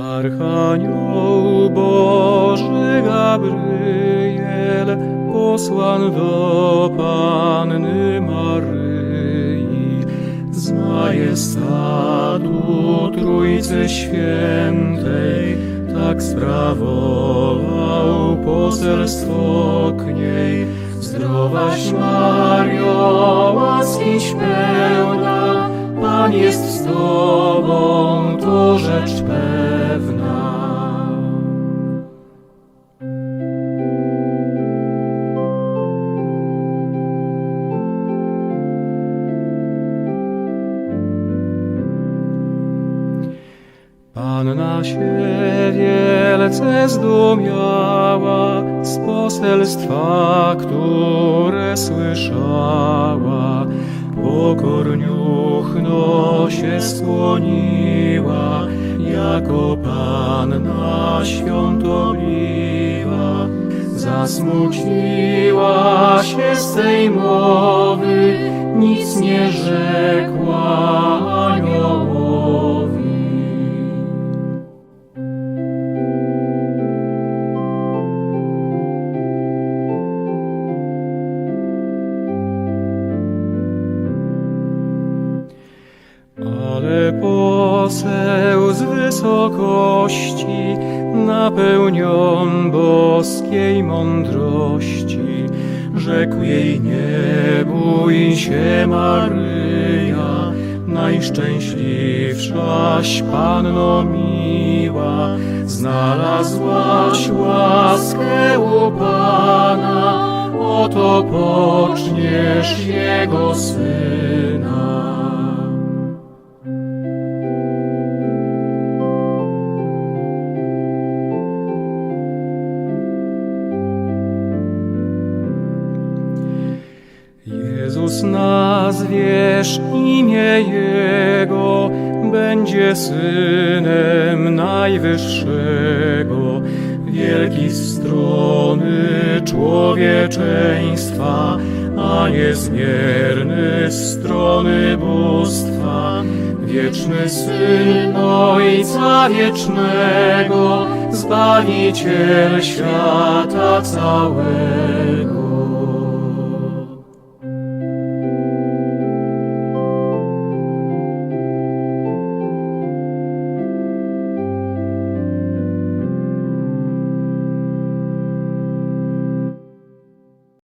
Archanioł Boży Gabriel, posłan do Panny Maryi, z majestatu Trójcy Świętej, tak sprawował poselstwo k niej. Zdrowaś Mario, łaskiś pełna, Pan jest z Tobą. Panna się wielce zdumiała z poselstwa, które słyszała. Pokorniuchno się skłoniła, jako Panna świątobliwa. Zasmuciła się z tej mowy, poseł z wysokości, napełnion boskiej mądrości, rzekł jej nie bój się Maryja, najszczęśliwszaś Panno miła, znalazłaś łaskę u Pana, oto poczniesz Jego Syna. Nazwiesz imię Jego, będzie Synem Najwyższego, wielki z strony człowieczeństwa, a niezmierny z strony bóstwa. Wieczny Syn Ojca Wiecznego, Zbawiciel świata całego.